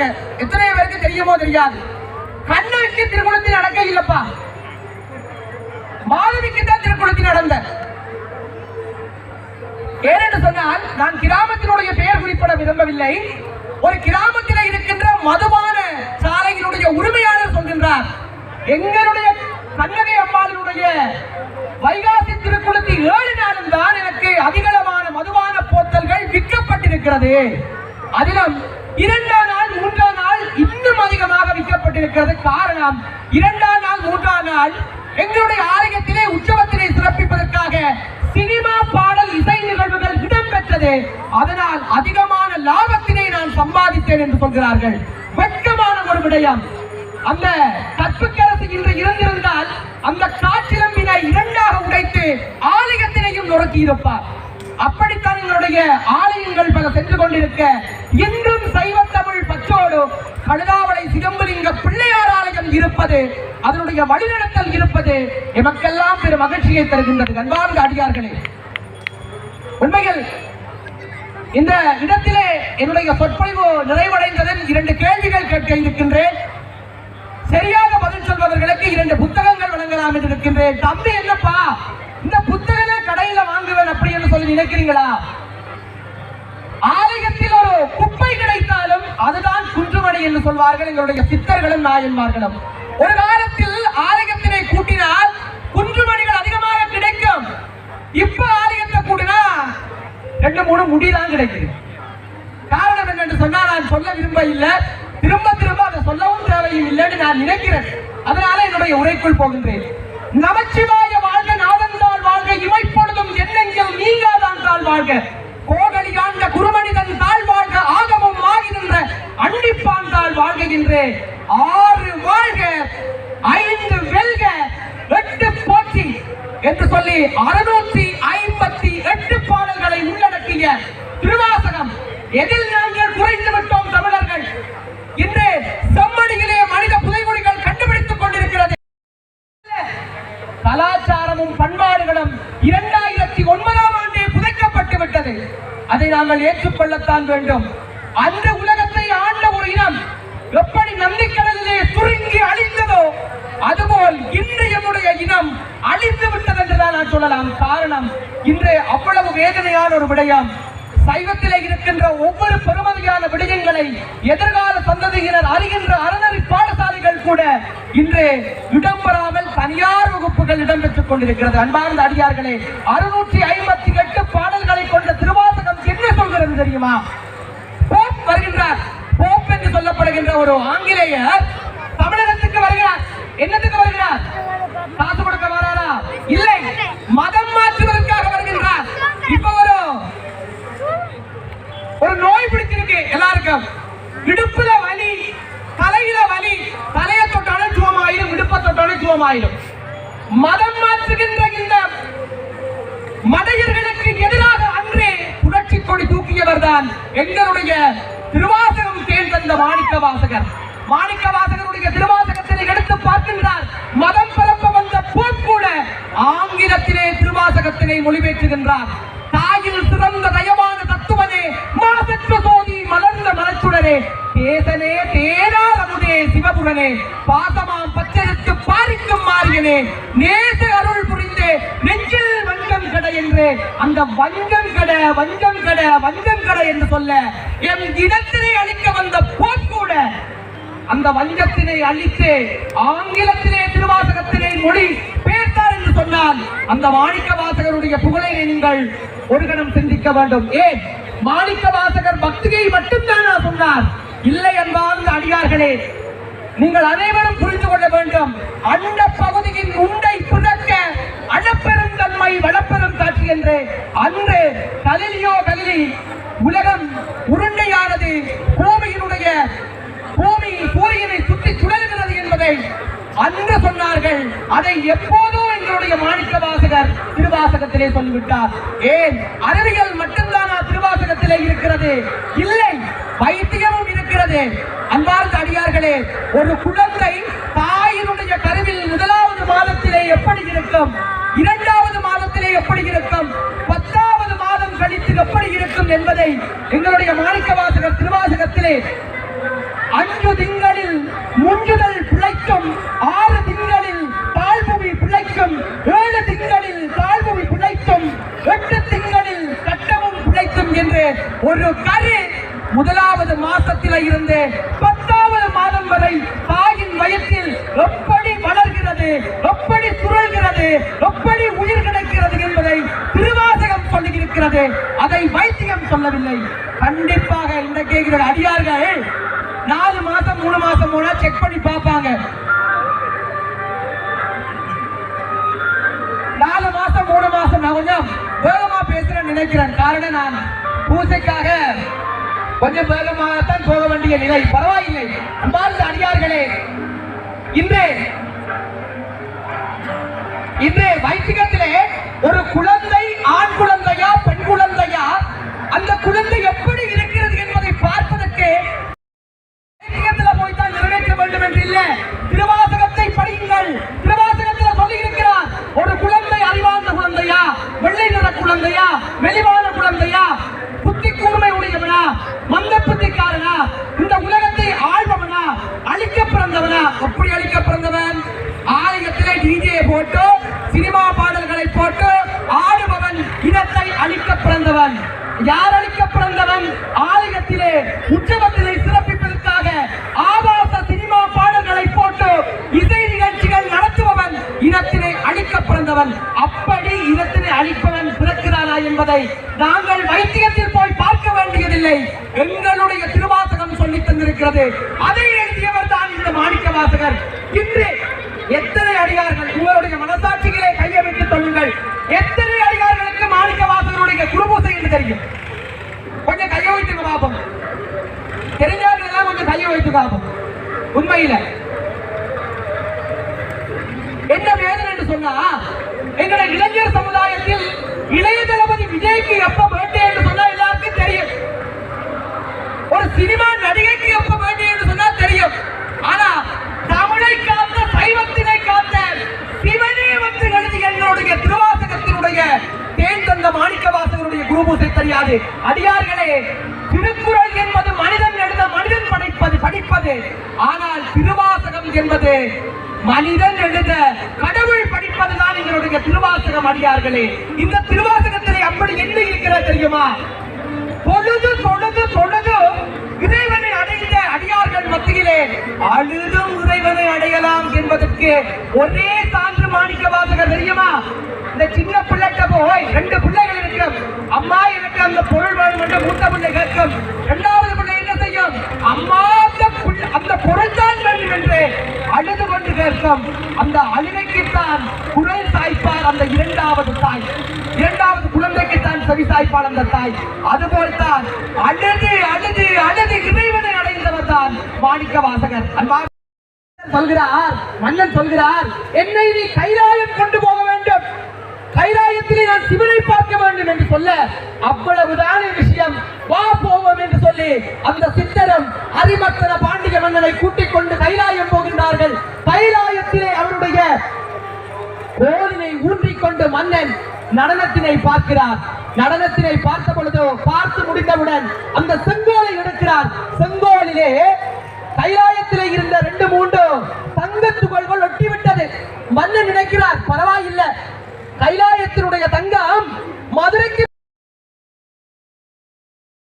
பாருங்க எத்தனை பேருக்கு தெரியுமோ தெரியாது. கண்ணுக்கு திருமணத்தில் நடக்க இல்லப்பா. மாதவிக்கு தான் திருக்குளத்தில் நடந்த. ஏனென்று சொன்னால் நான் கிராமத்தினுடைய பெயர் குறிப்பிட விரும்பவில்லை. ஒரு கிராமத்தில் இருக்கின்ற மதுபான சாலையினுடைய உரிமையாளர் சொல்கின்றார் எங்களுடைய கண்ணகை அம்மாளினுடைய வைகாசி திருக்குளத்தில் ஏழு நாளும் தான் எனக்கு அதிகளவான மதுபான போத்தல்கள் விற்கப்பட்டிருக்கிறது. அதிலும் இரண்டு நாள் மூன்றாம் நாள் இன்னும் செய்யப்பட்டிருக்கிறது காரணம் இரண்டாம் நாள் மூன்றாம் நாள் எங்களுடைய ஆலயத்திலே உற்சவத்தினை சிறப்பிப்பதற்காக சினிமா பாடல் இசை நிகழ்வுகள் இடம்பெற்றது. அதனால் அதிகமான லாபத்தினை நான் சம்பாதித்தேன் என்று சொல்கிறார்கள். வெட்கமான ஒரு விடயம். அந்த கற்புக்கரசு இன்று இருந்திருந்தால் அந்த காற்றிலம்பினை இரண்டாக உடைத்து ஆலயத்தினையும் நொறுக்கி இருப்பார் அப்படித்தான் எங்களுடைய ஆலயங்கள் பல சென்று கொண்டிருக்க இருப்பது அதனுடைய வழிநடத்தல் இருப்பது எமக்கெல்லாம் பெரும் மகிழ்ச்சியை தருகின்றது. அன்பார்ந்த அடியார்களே உண்மையில் இந்த இடத்திலே என்னுடைய சொற்பொழிவு நிறைவடைந்ததன் இரண்டு கேள்விகள் கேட்க இருக்கின்றேன். சரியாக பதில் சொல்பவர்களுக்கு இரண்டு புத்தகங்கள் வழங்கலாம் என்று இருக்கின்றேன் தம்பி என்னப்பா? இந்த புத்தகமே கடையில வாங்குவேன் அப்படி என்று சொல்லி நினைக்கிறீங்களா? ஆலயத்தில் ஒரு குப்பை கிடைத்தாலும் அதுதான் குன்றுமணி என்று சொல்வார்கள் எங்களுடைய சித்தர்களும் நாயன்மார்களும். ஒரு காலத்தில் ஆலயத்தினை கூட்டினால் குன்றுமணிகள் அதிகமாக கிடைக்கும். இப்ப ஆலயத்தை கூட்டினா ரெண்டு மூணு முடிதான் கிடைக்குது. காரணம் என்று சொன்னால் நான் சொல்ல விரும்ப இல்லை திரும்ப திரும்ப அதை சொல்லவும் தேவையும் இல்லைன்னு நான் நினைக்கிறேன். அதனால என்னுடைய உரைக்குள் போகின்றேன். நமச்சிவாய வாழ்க நாதந்தாள் வாழ்க இமைப்பொழுதும் எண்ணெங்கில் நீங்காதான் தாழ் வாழ்க. கோகலி ஆண்ட குருமனிதன் தாழ் வாழ்க ஆகமும் ஆகி நின்ற அண்டிப்பான் தாழ் வாழ்கின்றேன் ஆறு வாழ்க ஐந்து வெல்க எட்டு போற்றி என்று சொல்லி அறுநூற்றி ஐம்பத்தி எட்டு பாடல்களை உள்ளடக்கிய திருவாசகம் எதில் நாங்கள் குறைந்து விட்டோம் தமிழர்கள்? இன்று செம்மடியிலே மனித புதைமொழிகள் கண்டுபிடித்துக் கொண்டிருக்கிறது. கலாச்சாரமும் பண்பாடுகளும் இரண்டாயிரத்தி ஒன்பதாம் ஆண்டே புதைக்கப்பட்டு விட்டது. அதை நாங்கள் ஏற்றுக்கொள்ளத்தான் வேண்டும். அந்த உலகத்தை ஆண்ட ஒரு இனம் எப்படி நந்திக்கடலிலே சுருங்கி அழிந்ததோ அதுபோல் இன்று இனம் அழிந்து விட்டது என்றுதான் நான் சொல்லலாம். காரணம் இன்று அவ்வளவு வேதனையான ஒரு விடயம். சைவத்திலே இருக்கின்ற ஒவ்வொரு பெருமதியான விடயங்களை எதிர்கால சந்ததியினர் அறிகின்ற அறநறி பாடசாலைகள் கூட இன்று இடம்பெறாமல் தனியார் வகுப்புகள் இடம்பெற்றுக் கொண்டிருக்கிறது. அன்பார்ந்த அடியார்களே அறுநூற்றி ஐம்பத்தி எட்டு பாடல்களை கொண்ட திருவாசகம் என்ன சொல்கிறது தெரியுமா? போப் வருகின்றார். போப் என்று சொல்லப்படுகின்ற ஒரு ஆங்கிலேயர் தமிழகத்துக்கு வருகிறார். என்னத்துக்கு வருகிறார் காசு கொடுக்க வராரா இல்லை மதம் மாற்றுவதற்காக வருகின்றார் இப்ப ஒரு ஒரு நோய் பிடிச்சிருக்கு எல்லாருக்கும் இடுப்புல வலி தலையில வலி தலைய தொட்டாலும் சுவமாயிரும் இடுப்ப தொட்டாலும் சுவமாயிரும் மதம் மாற்றுகின்ற இந்த மடையர்களுக்கு எதிராக அன்றே புரட்சி கொடி தூக்கியவர் தான் எங்களுடைய திருவாசகம் தேர்ந்த இந்த மாணிக்க வாசகர். மாணிக்க வாசகருடைய திருவாசகத்தை எடுத்து பார்க்கின்றார். மதம் பரப்ப வந்த போப் கூட ஆங்கிலத்திலே திருவாசகத்தினை மொழிபெற்றுகின்றார் தாயில் சிறந்த மலர்ந்த தேசனே தேனார் அமுதே சிவபுரனே பாசமாம் பச்செடுத்து பாரிக்கும் மாறியனே நேச அருள் புரிந்தே நெஞ்சில் வஞ்சம் கடை என்று அந்த வஞ்சம் கட வஞ்சம் கட வஞ்சம் கடை என்று சொல்ல என் இனத்தினை அழிக்க வந்த போக்கூட அந்த வஞ்சத்தினை அழித்து ஆங்கிலத்திலே திருவாசகத்தினை மொழி பேர்த்தார் என்று சொன்னால் அந்த மாணிக்க வாசகருடைய புகழை நீங்கள் ஒரு கணம் சிந்திக்க வேண்டும். ஏன்? மாணிக்க வாசகர் பக்தியை மட்டும் சொன்னார். இல்லை என்பார்ந்த அடியார்களே நீங்கள் அனைவரும் புரிந்து கொள்ள வேண்டும். அந்த பகுதியின் உண்டை புதக்க அழப்பெரும் தன்மை வளப்பெரும் காட்சி என்று அன்று கலிலியோ கலிலி உலகம் உருண்டையானது பூமியினுடைய பூமி சூரியனை சுற்றி சுழல்கிறது என்பதை அன்று சொன்னார்கள். அதை எப்போதோ எங்களுடைய மாணிக்க வாசகர் திருவாசகத்திலே சொல்லிவிட்டார். ஏன்? அறிவியல் மட்டும்தானா திருவாசகத்திலே இருக்கிறது. இல்லை வைத்தியமும் இருக்கிறது. அன்பார்ந்த அடியார்களே ஒரு குழந்தை தாயினுடைய கருவில் முதலாவது மாதத்திலே எப்படி இருக்கும்? இரண்டாவது மாதத்திலே எப்படி இருக்கும்? பத்தாவது மாதம் கழித்து எப்படி இருக்கும் என்பதை எங்களுடைய மாணிக்க வாசகர் திருவாசகத்திலே அஞ்சு திங்களில் முஞ்சுதல் பிழைக்கும் ஆறு திங்களில் தாழ்புவி பிழைக்கும் ஏழு திங்களில் தாழ்புவி பிழைக்கும் எட்டு திங்களில் கட்டமும் பிழைக்கும் என்று ஒரு கரு முதலாவது மாசத்தில இருந்து பத்தாவது மாதம் வரை தாயின் வயத்தில் எப்படி வளர்கிறது எப்படி சுழல்கிறது எப்படி உயிர் கிடைக்கிறது என்பதை திருவாசகம் சொல்லியிருக்கிறது அதை வைத்தியம் சொல்லவில்லை. கண்டிப்பாக இந்த கேட்கிற அடியார்கள் நாலு மாசம் மூணு மாசம் போனா செக் பண்ணி பார்ப்பாங்க. நாலு மாசம் மூணு மாசம் நான் கொஞ்சம் வேகமா பேசுறேன் நினைக்கிறேன். காரணம் நான் பூசைக்காக கொஞ்சம் வேகமாகத்தான் போக வேண்டிய நிலை. பரவாயில்லை. அன்பார்ந்த அடியார்களே இன்று இன்று வைத்திகத்திலே ஒரு குழந்தை ஆண் குழந்தையா பெண் குழந்தையா அந்த குழந்தை எப்படி இருக்கிறது என்பதை பார்ப்பதற்கு வைத்தியத்துல போய் தான் நிறைவேற்ற வேண்டும் என்று இல்ல திருவாசகத்தை படியுங்கள் திருவாசகத்துல சொல்லி இருக்கிறார் ஒரு குழந்தை அறிவார்ந்த குழந்தையா வெள்ளை நிற குழந்தையா மெலிவான குழந்தையா புத்தி கூர்மை உடையவனா மந்த புத்திக்காரனா இந்த உலகத்தை ஆள்பவனா அழிக்க பிறந்தவனா எப்படி அழிக்க பிறந்தவன் ஆலயத்திலே டிஜே போட்டு சினிமா பாடல்களை போட்டு ஆடுபவன் இனத்தை அழிக்க பிறந்தவன் பிறந்தவன் ஆலயத்திலே உற்சவத்திலே சிறப்பிப்பதற்காக ஆபாச சினிமா பாடல்களை போட்டு இசை நிகழ்ச்சிகள் நடத்துபவன் இனத்தினை அழிக்க பிறந்தவன் அப்படி இனத்தினை அழிப்பவன் பிறக்கிறானா என்பதை நாங்கள் வைத்தியத்தில் போய் பார்க்க வேண்டியதில்லை. எங்களுடைய திருவாசகம் சொல்லி தந்திருக்கிறது. அதை எழுதியவர் தான் இந்த மாணிக்க வாசகர் இன்று எத்தனை அடியார்கள் உங்களுடைய மனசாட்சிகளை கையை விட்டு சொல்லுங்கள் எத்தனை அடியார்களுக்கு மாணிக்க வாசகருடைய குருபூசை என்று தெரியும்? கொஞ்சம் கையை வைத்துங்க பார்ப்போம் தெரிஞ்சவர்கள் கொஞ்சம் கையை வைத்து பார்ப்போம் உண்மையில. என்ன வேதனை என்று சொன்னா எங்களை இளைஞர் சமுதாயத்தில் இளைய தளபதி விஜய்க்கு எப்ப பர்த்டே என்று சொன்னா எல்லாருக்கும் தெரியும். ஒரு சினிமா நடிகைக்கு எப்ப பர்த்டே என்று சொன்னா தெரியும். ஆனா தமிழை காத்த சைவத்தினை காத்த சிவனே வந்து எழுதிய எங்களுடைய திருவாசகத்தினுடைய தேன் தந்த மாணிக்க வாசகருடைய குருபூசை தெரியாது. அடியார்களே திருக்குறள் என்பது மனிதன் எழுத மனிதன் படைப்பது படிப்பது. ஆனால் திருவாசகம் என்பது மனிதன் எழுத கடவுள் படிப்பதுதான் எங்களுடைய திருவாசகம் அடியார்களே. இந்த திருவாசகத்திலே அப்படி என்ன இருக்கிறது தெரியுமா? பொழுது தொழுது தொழுது இறைவனை அடைந்த அடியார்கள் மத்தியிலே அழுதும் இறைவனை அடையலாம் என்பதற்கு ஒரே சான்று மாணிக்க வாசகர் தெரியுமா இந்த சின்ன பிள்ளைகிட்ட போய் ரெண்டு பிள்ளைகள் இருக்கும் அம்மா எனக்கு அந்த பொருள் வேணும் என்று மூத்த பிள்ளை இரண்டாவது பிள்ளை என்ன செய்யும்? அம்மா அந்த புள்ள- வேண்டும் என்று அழுது கொண்டு கேட்கும். அந்த அழுகைக்குத்தான் குரல் சாய்ப்பார் அந்த இரண்டாவது தாய். இரண்டாவது குழந்தைக்குத்தான் செவி சாய்ப்பார் அந்த தாய். அதுபோல்தான் அழுது அழுது அழுது இறைவனை அடைந்தவர் தான் மாணிக்க வாசகர் சொல்கிறார் மன்னன் சொல்கிறார் என்னை நீ கைலாயம் கொண்டு போக கைலாயத்திலே நான் சிவனை பார்க்க வேண்டும் என்று சொல்ல அவ்வளவுதான விஷயம். வா போவோம் என்று சொல்லி அந்த சித்தரும் அரிமர்த்தன பாண்டிய மன்னனை கூட்டிக் கொண்டு கைலாயம் போகின்றார்கள். கைலாயத்திலே அவருடைய கோலினை ஊன்றிக்கொண்டு மன்னன் நடனத்தினை பார்க்கிறார். நடனத்தினை பார்த்த பொழுது பார்த்து முடிந்தவுடன் அந்த செங்கோலை எடுக்கிறார். செங்கோலிலே கைலாயத்திலே இருந்த ரெண்டு மூன்று தங்க துகள்கள் ஒட்டிவிட்டது. மன்னன் நினைக்கிறார் பரவாயில்லை. கைலாயத்தினுடைய தங்கம் மதுரைக்கு